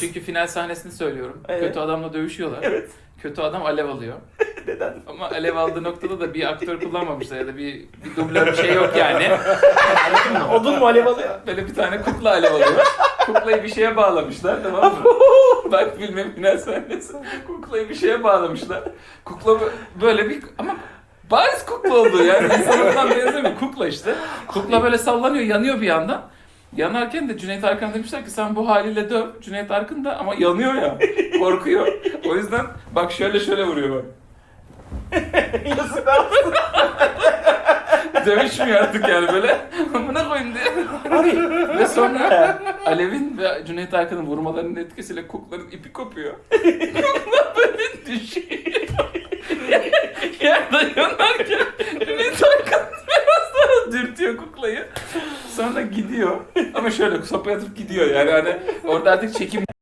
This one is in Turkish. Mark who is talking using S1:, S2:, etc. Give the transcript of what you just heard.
S1: Çünkü final sahnesini söylüyorum.
S2: Evet.
S1: Kötü adamla dövüşüyorlar.
S2: Evet.
S1: Kötü adam alev alıyor.
S2: Neden?
S1: Ama alev aldığı noktada da bir aktör kullanmamışlar ya da bir, bir dublör bir şey yok yani.
S2: Odun mu alev alıyor?
S1: Böyle bir tane kukla alev alıyor. Kuklayı bir şeye bağlamışlar tamam mı? Bak filmin final sahnesi. Kuklayı bir şeye bağlamışlar. Kukla bö- böyle bir ama bariz kukla oldu yani insana falan benzemiyor. Kukla işte. Kukla böyle sallanıyor yanıyor bir yandan. Yanarken de Cüneyt Arkın demişler ki sen bu haliyle döv. Cüneyt Arkın da ama yanıyor ya. Korkuyor. O yüzden bak şöyle şöyle vuruyor bak.
S2: Yazık olsun.
S1: Dövüşmüyor artık yani böyle. Amına koyayım diye.
S2: Abi
S1: Ve sonra Alev'in ve Cüneyt Arkın'ın vurmalarının etkisiyle kukların ipi kopuyor. Kukla böyle düşüyor. Yerde yanarken Cüneyt Arkın biraz daha kuklayı. Sonra gidiyor. Ama şöyle sopaya atıp gidiyor yani hani orada artık çekim